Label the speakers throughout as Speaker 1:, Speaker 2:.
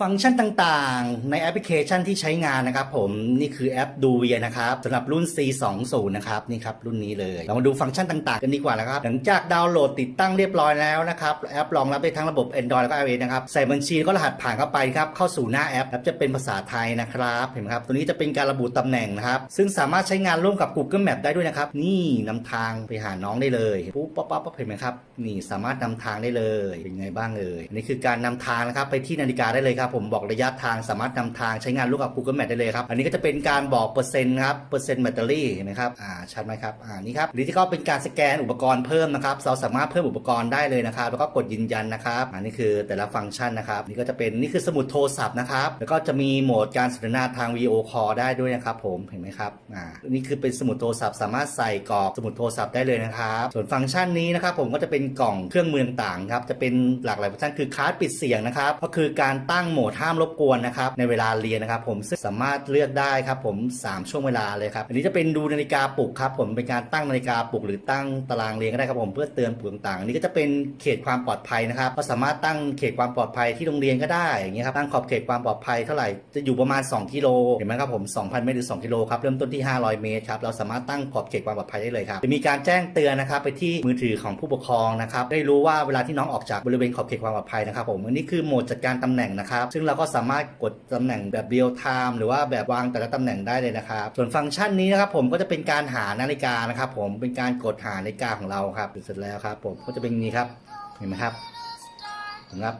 Speaker 1: ฟังก์ชันต่างๆ ในแอปพลิเคชันที่ใช้งานนะครับผมนี่คือแอปดูเวียนะครับสำหรับรุ่น C20 นะครับนี่ครับรุ่นนี้เลยเรามาดูฟังก์ชันต่างๆ กันดีกว่านะครับ หลังจากดาวน์โหลดติดตั้งเรียบร้อยแล้วนะครับแอปรองรับได้ทั้งระบบ Android แล้วก็ iOS นะครับใส่บัญชีแล้วก็รหัสผ่านเข้าไปครับเข้าสู่หน้าแอปแอปจะเป็นภาษาไทยนะครับเห็นไหมครับตัวนี้จะเป็นการระบุตำแหน่งนะครับซึ่งสามารถใช้งานร่วมกับ Google Map ได้ด้วยนะครับนี่นำทางไปหาน้องได้เลยปุ๊บปั๊บปั๊บปั๊บเห็นไหมครับนี่สามารถนำทางได้เลยเป็นไงบ้างเอ่ยนนี้คือการนำทางนะครับไปที่นาฬิกาได้เลยครับผมบอกระยะทางสามารถนำทางใช้งานร่วมกับ Google Map ได้เลยครับ อันนี้ก็จะเป็นการบอกเปอร์เซ็นต์ครับเปอร์เซ็นต์แบตเตอรี่เห็นไหมครับอ่าชัดไหมครับอ่านี่ครับหรือที่ก็เป็นการสแกนอุปกรณ์เพิ่มนะครับเราสามารถเพิ่มอุปกรณ์ได้เลยนะครับแล้วก็กดยืนยันนะครับอันนี้คือแต่ละฟังก์ชันนะครับนี่ก็จะเป็นนี่คือสมุดโทรศัพท์นะครับแล้วก็จะมีโหมดการสนทนาทาง video call ได้ด้วยนะครับผมเห็นไหมครับอ่านี่คือเป็นสมุดโทรศัพท์สามารถใส่กรอกสมุดโทรศัพท์ได้เลยนะครับส่วนฟังก์ชันนี้นะครับผมก็จะเป็นกล่องเครื่องมือต่างครับจะเป็นหลากหลายฟังก์ชันคือคาร์ดปิดเสียงนะครับก็คือการตั้งโหมดห้ามรบกวนนะครับในเวลาเรียนนะครับผมซึ่งสามารถเลือกได้ครับผม 3 ช่วงเวลาเลยครับอันนี้จะเป็นดูนาฬิกาปลุกครับผมเป็นการตั้งนาฬิกาปลุกหรือตั้งตารางเรียนก็ได้ครับผมเพื่อเตือนปลุกต่างๆอันนี้ก็จะเป็นเขตความปลอดภัยนะครับก็สามารถตั้งเขตความปลอดภัยที่โรงเรียนก็ได้อย่างเงี้ยครับตั้งขอบเขตความปลอดภัยเท่าไหร่จะอยู่ประมาณ 2กิโลเห็นไหมครับผม2,000เมตรหรือ2กิโลครับเริ่มต้นที่ 500 เมตรครับเราสามารถตั้งขอบเขตความปลอดภัยได้เลยครับจะมีการแจ้งเตือนนะครับไปที่มือถือของผู้ปกครองนะครับได้รู้ว่าเวลาที่น้องออกจากบริเวณขอบเขตความปลอดภัยนะครับผมอันนี้คือโหมดจัดการตำแหน่งนะครับซึ่งเราก็สามารถกดตำแหน่งแบบเรียลไทม์หรือว่าแบบวางแต่ละตำแหน่งได้เลยนะครับ ส่วนฟังก์ชันนี้นะครับผมก็จะเป็นการหานาฬิกานะครับผมเป็นการกดหานาฬิกาของเราครับเสร็จแล้วครับ ผมก็จะเป็นนี้ครับเห็นไหมครับเห็นไหมครับ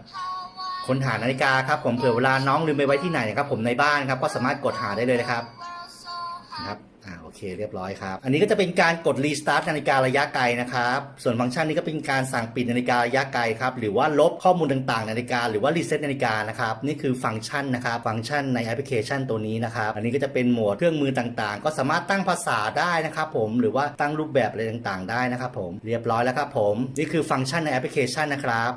Speaker 1: ค้นหานาฬิกาครับผมเผื่อเวลาน้องลืมไปไว้ที่ไหนนะครับผมในบ้านครับก็สามารถกดหาได้เลยนะครับนะครับ อ่าโอเคเรียบร้อยครับ อันนี้ก็จะเป็นการกดรีสตาร์ทนาฬิการะยะไกลนะครับ ส่วนฟังก์ชันนี้ก็เป็นการสั่งปิดนาฬิการะยะไกลครับหรือว่าลบข้อมูลต่างๆ นาฬิกาหรือว่ารีเซ็ตนาฬิกานะครับนี่คือฟังก์ชันนะครับฟังก์ชันในแอปพลิเคชันตัวนี้นะครับอันนี้ก็จะเป็นโหมดเครื่องมือต่างๆ ก็สามารถตั้งภาษาได้นะครับผมหรือว่าตั้งรูปแบบอะไรต่างๆ ได้นะครับผมเรียบร้อยแล้วครับผมนี่คือฟังก์ชันในแอปพลิเคชันนะครับ